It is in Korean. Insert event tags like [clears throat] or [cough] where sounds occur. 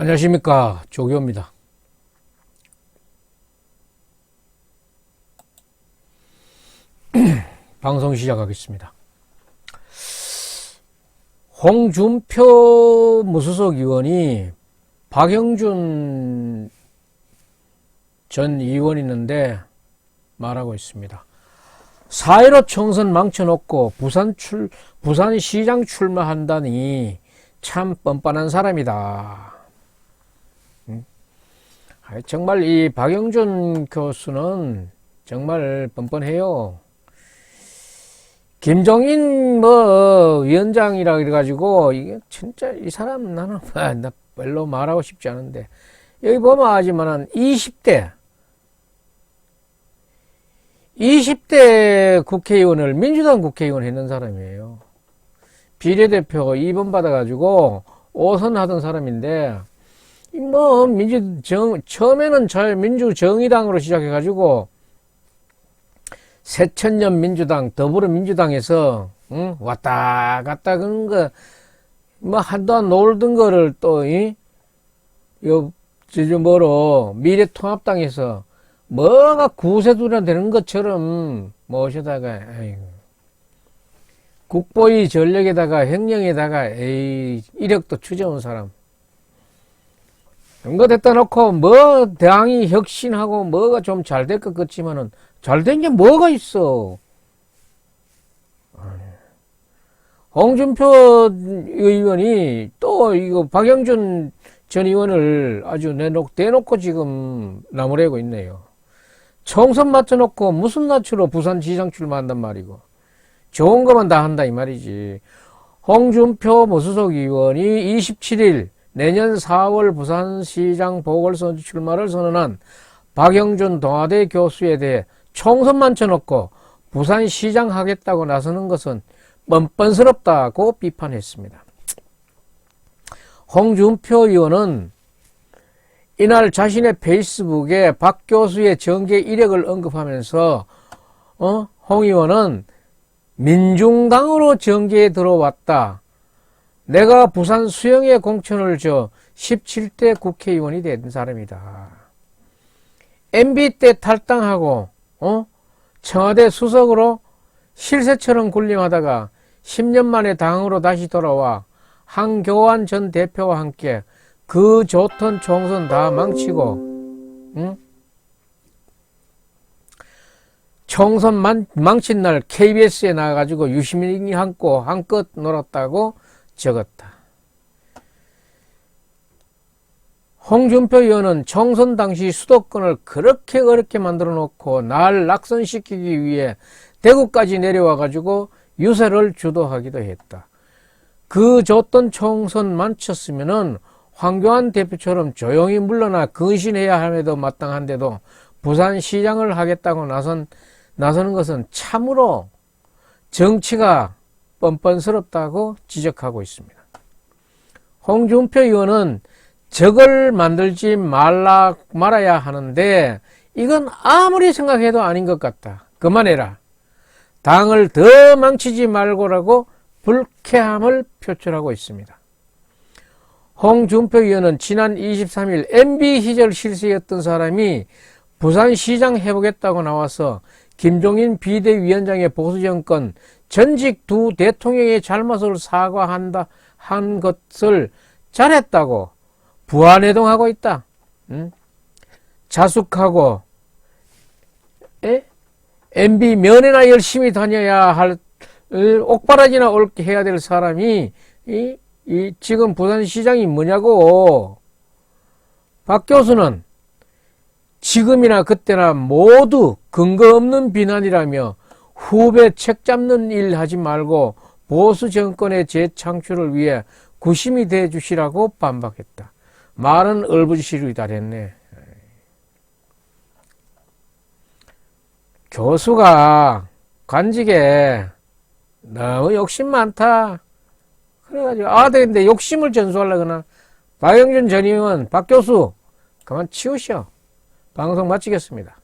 안녕하십니까 조교입니다. [clears throat] 방송 시작하겠습니다. 홍준표 무소속 의원이 박영준 전 의원 있는데 말하고 있습니다. 4.15 총선 망쳐놓고 부산 출, 부산시장 출마한다니 참 뻔뻔한 사람이다. 음? 아이, 정말 이 박영준 교수는 정말 뻔뻔해요. 김종인 뭐 위원장이라 그래가지고 이게 진짜 이 사람 나는 아, 나 별로 말하고 싶지 않은데 여기 보면 하지만은 20대 20대 국회의원을 민주당 국회의원 했는 사람이에요. 비례대표 2번 받아가지고 5선 하던 사람인데, 뭐, 민주 정, 처음에는 잘 민주 정의당으로 시작해가지고, 새천년 민주당, 더불어민주당에서, 응? 왔다 갔다 그런 거, 뭐, 한동안 놀던 거를 또, 이, 요, 저저 뭐로, 미래통합당에서, 뭐가 구세두나 되는 것처럼 모셔다가 아이고 국보의 전력에다가 횡령에다가 에이 이력도 추져온 사람 그거 됐다 놓고 뭐 당이 혁신하고 뭐가 좀 잘 될 것 같지만은 잘 된 게 뭐가 있어? 홍준표 의원이 또 이거 박영준 전 의원을 아주 내놓고 대놓고 지금 나무래고 있네요. 총선 맞춰놓고 무슨 낯으로 부산시장 출마한단 말이고. 좋은 것만 다 한다 이 말이지. 홍준표 무소속 의원이 27일 내년 4월 부산시장 보궐선 출마를 선언한 박영준 동아대 교수에 대해 총선 맞춰놓고 부산시장 하겠다고 나서는 것은 뻔뻔스럽다고 비판했습니다. 홍준표 의원은 이날 자신의 페이스북에 박 교수의 정계 이력을 언급하면서 어? 홍 의원은 민중당으로 정계에 들어왔다. 내가 부산 수영의 공천을 줘 17대 국회의원이 된 사람이다. MB 때 탈당하고 어? 청와대 수석으로 실세처럼 군림하다가 10년 만에 당으로 다시 돌아와 한교안 전 대표와 함께 그 좋던 총선 다 망치고, 응? 총선 만, 망친 날 KBS에 나가가지고 유시민이 한고 한껏 놀았다고 적었다. 홍준표 의원은 총선 당시 수도권을 그렇게 어렵게 만들어 놓고 날 낙선시키기 위해 대구까지 내려와 가지고 유세를 주도하기도 했다. 그 줬던 총선 만 쳤으면은 황교안 대표처럼 조용히 물러나 근신해야 함에도 마땅한데도 부산시장을 하겠다고 나선, 나서는 것은 참으로 정치가 뻔뻔스럽다고 지적하고 있습니다. 홍준표 의원은 적을 만들지 말라, 말아야 하는데 이건 아무리 생각해도 아닌 것 같다. 그만해라. 당을 더 망치지 말고라고 불쾌함을 표출하고 있습니다. 홍준표 의원은 지난 23일 MB 시절 실세였던 사람이 부산시장 해보겠다고 나와서 김종인 비대위원장의 보수정권 전직 두 대통령의 잘못을 사과한다 한 것을 잘했다고 부안해동하고 있다. 응? 자숙하고 에? MB 면회나 열심히 다녀야 할 옥바라지나 옳게 해야 될 사람이 이, 이 지금 부산시장이 뭐냐고 박 교수는 지금이나 그때나 모두 근거 없는 비난이라며 후배 책 잡는 일 하지 말고 보수 정권의 재창출을 위해 구심이 돼 주시라고 반박했다. 말은 얼부지시로 달했네. 교수가 관직에 너무 욕심 많다. 그래가지고 아 근데 욕심을 전수하려거나 박영준 전 의원 박 교수 그만 치우셔. 방송 마치겠습니다.